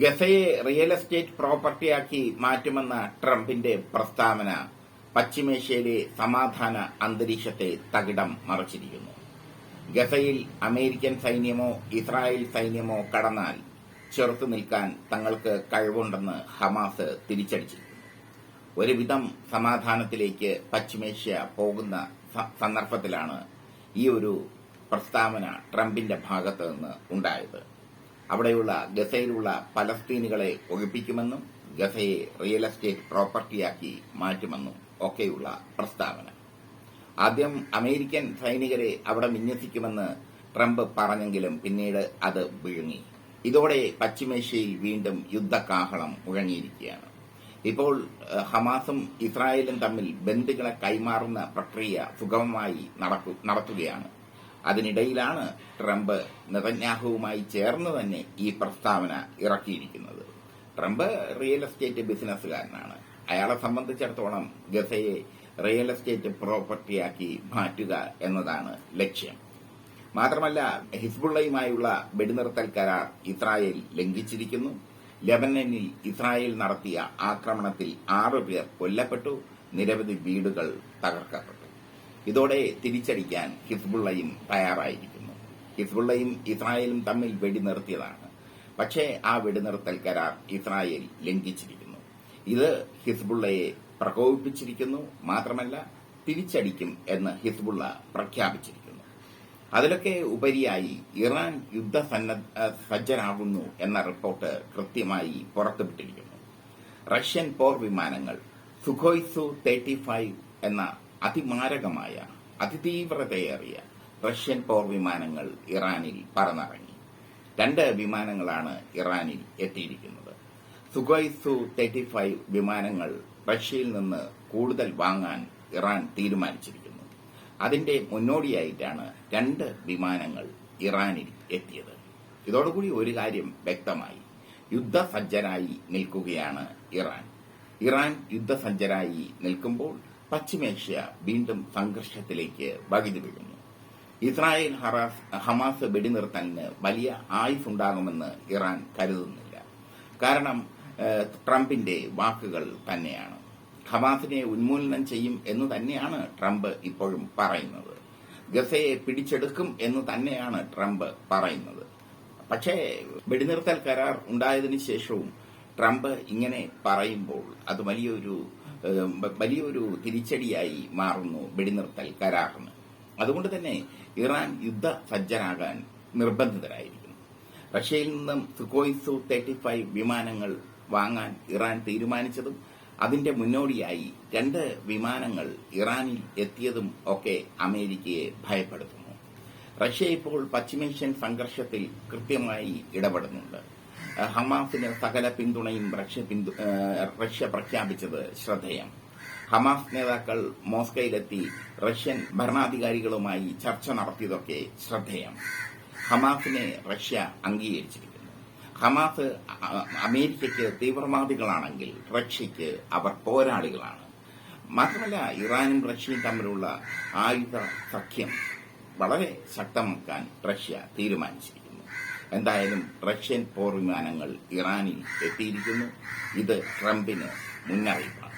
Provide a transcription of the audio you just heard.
ഗസയെ real estate പ്രോപ്പർട്ടിയാക്കി മാറ്റുമെന്ന ട്രംപിന്റെ പ്രസ്താവന പശ്ചിമേഷ്യയിലെ സമാധാന അന്തരീക്ഷത്തെ തകിടം മറിച്ചിരിക്കുന്നു. ഗസയിൽ അമേരിക്കൻ സൈന്യമോ ഇസ്രായേൽ സൈന്യമോ കടന്നാൽ ചെറുത്തു നിൽക്കാൻ തങ്ങൾക്ക് കഴിവുണ്ടെന്ന് ഹമാസ് തിരിച്ചടിച്ചിരിക്കുന്നു. ഒരുവിധം സമാധാനത്തിലേക്ക് പശ്ചിമേഷ്യ പോകുന്ന സന്ദർഭത്തിലാണ് ഈ ഒരു പ്രസ്താവന ട്രംപിന്റെ ഭാഗത്ത് നിന്ന് ഉണ്ടായത്. അവിടെയുള്ള ഗസയിലുള്ള പലസ്തീനുകളെ ഒഴിപ്പിക്കുമെന്നും ഗസയെ റിയൽ എസ്റ്റേറ്റ് പ്രോപ്പർട്ടിയാക്കി മാറ്റുമെന്നും ഒക്കെയുള്ള പ്രസ്താവന. ആദ്യം അമേരിക്കൻ സൈനികരെ അവിടെ വിന്യസിക്കുമെന്ന് ട്രംപ് പറഞ്ഞെങ്കിലും പിന്നീട് അത് വിഴുങ്ങി. ഇതോടെ പശ്ചിമേഷ്യയിൽ വീണ്ടും യുദ്ധകാഹളം മുഴങ്ങിയിരിക്കുകയാണ്. ഇപ്പോൾ ഹമാസും ഇസ്രായേലും തമ്മിൽ ബന്ധുക്കളെ കൈമാറുന്ന പ്രക്രിയ സുഗമമായി നടക്കു- നടത്തുകയാണ്. അതിനിടയിലാണ് ട്രംപ് നെതന്യാഹുവുമായി ചേർന്ന് തന്നെ ഈ പ്രസ്താവന ഇറക്കിയിരിക്കുന്നത്. ട്രംപ് റിയൽ എസ്റ്റേറ്റ് ബിസിനസ്സുകാരനാണ്. അയാളെ സംബന്ധിച്ചിടത്തോളം ഗസയെ റിയൽ എസ്റ്റേറ്റ് പ്രോപ്പർട്ടിയാക്കി മാറ്റുക എന്നതാണ് ലക്ഷ്യം. മാത്രമല്ല ഹിസ്ബുള്ളയുമായുള്ള വെടിനിർത്തൽ കരാർ ഇസ്രായേൽ ലംഘിച്ചിരിക്കുന്നു. ലെബനനിൽ ഇസ്രായേൽ നടത്തിയ ആക്രമണത്തിൽ ആറു പേർ കൊല്ലപ്പെട്ടു. നിരവധി വീടുകൾ തകർക്കപ്പെട്ടു. ഇതോടെ തിരിച്ചടിക്കാൻ ഹിസ്ബുള്ളയും തയ്യാറായിരിക്കുന്നു. ഹിസ്ബുള്ളയും ഇസ്രായേലും തമ്മിൽ വെടിനിർത്തിയതാണ്. പക്ഷേ ആ വെടിനിർത്തൽ കരാർ ഇസ്രായേൽ ലംഘിച്ചിരിക്കുന്നു. ഇത് ഹിസ്ബുള്ളയെ പ്രകോപിപ്പിച്ചിരിക്കുന്നു. മാത്രമല്ല തിരിച്ചടിക്കും എന്ന് ഹിസ്ബുള്ള പ്രഖ്യാപിച്ചിരിക്കുന്നു. അതിലൊക്കെ ഉപരിയായി ഇറാൻ യുദ്ധസന്ന സജ്ജരാകുന്നു എന്ന റിപ്പോർട്ട് കൃത്യമായി പുറത്തുവിട്ടിരിക്കുന്നു. റഷ്യൻ പോർ വിമാനങ്ങൾ സുഖോയ്സു തേർട്ടി ഫൈവ് എന്ന അതിമാരകമായ അതിതീവ്രതയേറിയ റഷ്യൻ പോർ വിമാനങ്ങൾ ഇറാനിൽ പറന്നിറങ്ങി. രണ്ട് വിമാനങ്ങളാണ് ഇറാനിൽ എത്തിയിരിക്കുന്നത്. സുഗൈസു തേർട്ടി ഫൈവ് വിമാനങ്ങൾ റഷ്യയിൽ നിന്ന് കൂടുതൽ വാങ്ങാൻ ഇറാൻ തീരുമാനിച്ചിരിക്കുന്നു. അതിന്റെ മുന്നോടിയായിട്ടാണ് രണ്ട് വിമാനങ്ങൾ ഇറാനിൽ എത്തിയത്. ഇതോടുകൂടി ഒരു കാര്യം വ്യക്തമായി. യുദ്ധസജ്ജരായി നിൽക്കുകയാണ് ഇറാൻ. ഇറാൻ യുദ്ധസജ്ജരായി നിൽക്കുമ്പോൾ പശ്ചിമേഷ്യ വീണ്ടും സംഘർഷത്തിലേക്ക് വകിഞ്ഞു വീഴുന്നു ഇസ്രായേൽ ഹമാസ് വെടിനിർത്തലിന് വലിയ ആയുസുണ്ടാകുമെന്ന് ഇറാൻ കരുതുന്നില്ല. കാരണം ട്രംപിന്റെ വാക്കുകൾ തന്നെയാണ്. ഹമാസിനെ ഉന്മൂലനം ചെയ്യും എന്ന് തന്നെയാണ് ട്രംപ് ഇപ്പോഴും പറയുന്നത്. ഗസയെ പിടിച്ചെടുക്കും എന്ന് തന്നെയാണ് ട്രംപ് പറയുന്നത്. പക്ഷേ വെടിനിർത്തൽ കരാർ ഉണ്ടായതിനു ശേഷവും ട്രംപ് ഇങ്ങനെ പറയുമ്പോൾ അത് വലിയൊരു വലിയൊരു തിരിച്ചടിയായി മാറുന്നു വെടിനിർത്തൽ കരാറിന്. അതുകൊണ്ട് തന്നെ ഇറാൻ യുദ്ധ സജ്ജനാകാൻ നിർബന്ധിതരായിരിക്കുന്നു. റഷ്യയിൽ നിന്നും സുക്കോയിസു തേർട്ടി ഫൈവ് വിമാനങ്ങൾ വാങ്ങാൻ ഇറാൻ തീരുമാനിച്ചതും അതിന്റെ മുന്നോടിയായി രണ്ട് വിമാനങ്ങൾ ഇറാനിൽ എത്തിയതും ഒക്കെ അമേരിക്കയെ ഭയപ്പെടുത്തുന്നു. റഷ്യ ഇപ്പോൾ പശ്ചിമേഷ്യൻ സംഘർഷത്തിൽ കൃത്യമായി ഇടപെടുന്നുണ്ട്. ഹമാസിന് സകല പിന്തുണയും റഷ്യ പിന്തു റഷ്യ പ്രഖ്യാപിച്ചത് ശ്രദ്ധേയം. ഹമാസ് നേതാക്കൾ മോസ്കോയിലെത്തി റഷ്യൻ ഭരണാധികാരികളുമായി ചർച്ച നടത്തിയതൊക്കെ ശ്രദ്ധേയം. ഹമാസിനെ റഷ്യ അംഗീകരിച്ചിരിക്കുന്നു. ഹമാസ് അമേരിക്കയ്ക്ക് തീവ്രവാദികളാണെങ്കിൽ റഷ്യയ്ക്ക് അവർ പോരാളികളാണ്. മാത്രമല്ല ഇറാനും റഷ്യയും തമ്മിലുള്ള ആയുധ സഖ്യം വളരെ ശക്തമാക്കാൻ റഷ്യ തീരുമാനിച്ചിരിക്കുന്നു. എന്തായാലും റഷ്യൻ പോർ വിമാനങ്ങൾ ഇറാനിൽ എത്തിയിരിക്കുന്നു. ഇത് ട്രംപിന് മുന്നറിയിപ്പാണ്.